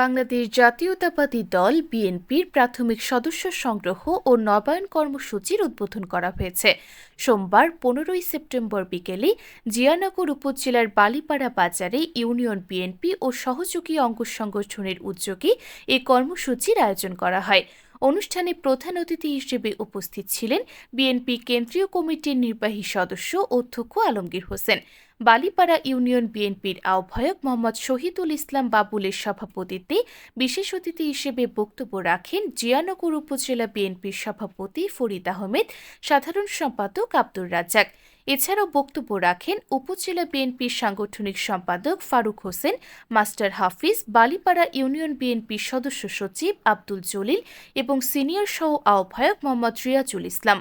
বাংলাদেশ জাতীয়তাবাদী দল বিএনপির প্রাথমিক সদস্য সংগ্রহ ও নবায়ন কর্মসূচির উদ্বোধন করা হয়েছে। সোমবার পনেরোই সেপ্টেম্বর বিকেলে জিয়ানগর উপজেলার বালিপাড়া বাজারে ইউনিয়ন বিএনপি ও সহযোগী অঙ্গ সংগঠনের উদ্যোগে এই কর্মসূচির আয়োজন করা হয়। অনুষ্ঠানে প্রধান অতিথি হিসেবে উপস্থিত ছিলেন বিএনপি কেন্দ্রীয় কমিটির নির্বাহী সদস্য অধ্যক্ষ আলমগীর হোসেন। বালিপাড়া ইউনিয়ন বিএনপির আহ্বায়ক মোহাম্মদ শহীদুল ইসলাম বাবুলের সভাপতিত্বে বিশেষ অতিথি হিসেবে বক্তব্য রাখেন জিয়ানগর উপজেলা বিএনপির সভাপতি ফরিদ আহমেদ, সাধারণ সম্পাদক আব্দুর রাজ্জাক। এছাড়াও বক্তব্য রাখেন উপজেলা বিএনপির সাংগঠনিক সম্পাদক ফারুক হোসেন, মাস্টার হাফিজ, বালিপাড়া ইউনিয়ন বিএনপির সদস্য সচিব আব্দুল জলিল এবং সিনিয়র সহ আহ্বায়ক মোহাম্মদ রিয়াজুল ইসলাম।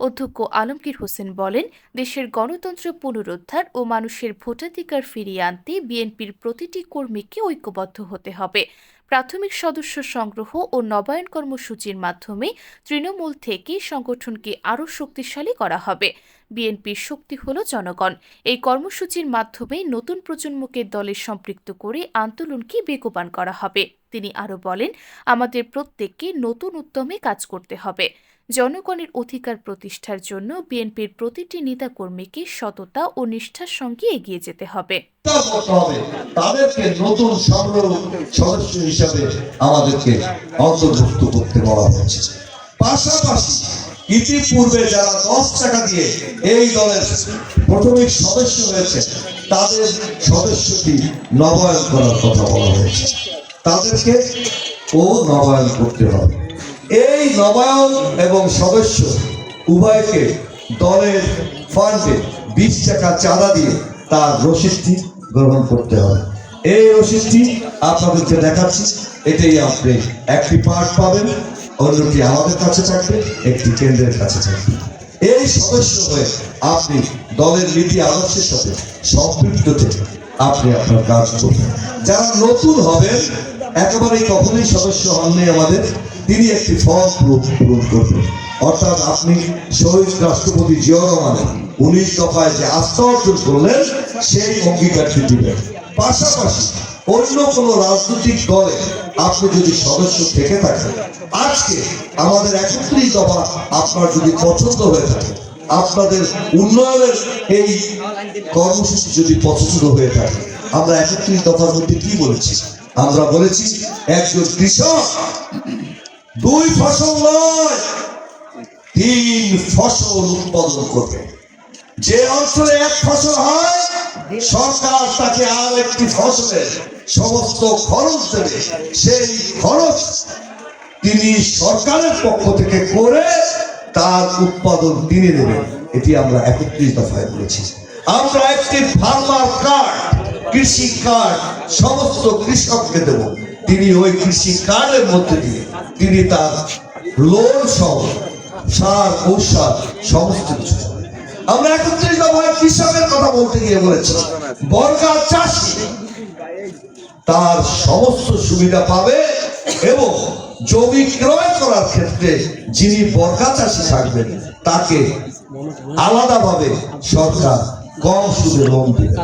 অধ্যক্ষ আলমগীর হোসেন বলেন, দেশের গণতন্ত্র পুনরুদ্ধার ও মানুষের ভোটাধিকার ফিরিয়ে আনতে বিএনপির প্রতিটি কর্মীকে ঐক্যবদ্ধ হতে হবে। প্রাথমিক সদস্য সংগ্রহ ও নবায়ন কর্মসূচির মাধ্যমে তৃণমূল থেকে সংগঠনকে আরও শক্তিশালী করা হবে। বিএনপির শক্তি হল জনগণ। এই কর্মসূচির মাধ্যমে নতুন প্রজন্মকে দলে সম্পৃক্ত করে আন্দোলনকে বেগবান করা হবে। তিনি আরও বলেন, আমাদের প্রত্যেককে নতুন উদ্যমে কাজ করতে হবে। জনগণের অধিকার প্রতিষ্ঠার জন্য বিএনপির প্রতিটি নেতাকর্মীকে সততা ও নিষ্ঠার সঙ্গে এগিয়ে যেতে হবে। তাদেরকে নতুন সদস্য হিসাবে আমাদেরকে অন্তর্ভুক্ত করতে বলা হয়েছে। পাশাপাশি ইতিপূর্বে যারা দশ টাকা দিয়ে এই দলের প্রাথমিক সদস্য হয়েছে, তাদের সদস্যটি নবায়ন করার কথা বলা হয়েছে। তাদেরকে ও নবায়ন করতে হবে। এই নবায়ন এবং সদস্য উভয়কে দলের ফান্ডে বিশ টাকা চাঁদা দিয়ে তার রসিদটি গ্রহণ করতে হবে এই রসিদটি আপনাদেরকে দেখাচ্ছি, এটাই আপনি একটি পার্ট পাবেন, অন্যটি আমাদের কাছে থাকবে, একটি কেন্দ্রের কাছে থাকবে। এই সদস্য হয়ে আপনি দলের নীতি আদর্শের সাথে সম্পৃক্ত থেকে আপনি আপনার কাজ করবেন। যারা নতুন হবেন, একেবারেই কখনোই সদস্য হননি আমাদের। তিনি একটি ফর্ম পূরণ করবেন। অর্থাৎ আপনি শহীদ রাষ্ট্রপতি জিয়া রহমানের উনিশ দফায় যে আস্থা অর্জন করলেন, সেই অঙ্গীকারটি দিবেন। পাশাপাশি অন্য কোনো রাজনৈতিক দলে আপনি যদি সদস্য থেকে থাকেন, আজকে আমাদের একত্রিশ দফা আপনার যদি পছন্দ হয়ে থাকে, আপনাদের উন্নয়নের এই কর্মসূচি যদি পছন্দ হয়ে থাকে, আমরা একত্রিশ দফার মধ্যে কি বলেছি? আমরা বলেছি, একজন কৃষক দুই ফসল নয়, তিন ফসল উৎপাদন করবে। যে অঞ্চলে এক ফসল হয়, সরকার তাকে আর একটি ফসলের সমস্ত খরচ দেবে। সেই খরচ তিনি সরকারের পক্ষ থেকে করে তার উৎপাদন তিনি দেবেন এটি আমরা একত্রিশ দফায় বলেছি। আমরা একটি ফার্মার কার্ড কৃষি কার্ড সমস্ত কৃষককে দেব। তিনি ওই কৃষি কার্ডের মধ্যে দিয়ে তিনি তার লোন সহ সার, ঔষধ, সমস্ত কিছু আমরা একত্রিশ দফায় কৃষকের কথা বলতে গিয়ে বলেছি, বর্গা চাষি তার সমস্ত সুবিধা পাবে এবং জমি ক্রয় করার ক্ষেত্রে যিনি বর্গা চাষি থাকবেন, তাকে আলাদাভাবে সরকার কম সুদে লোন দেবে।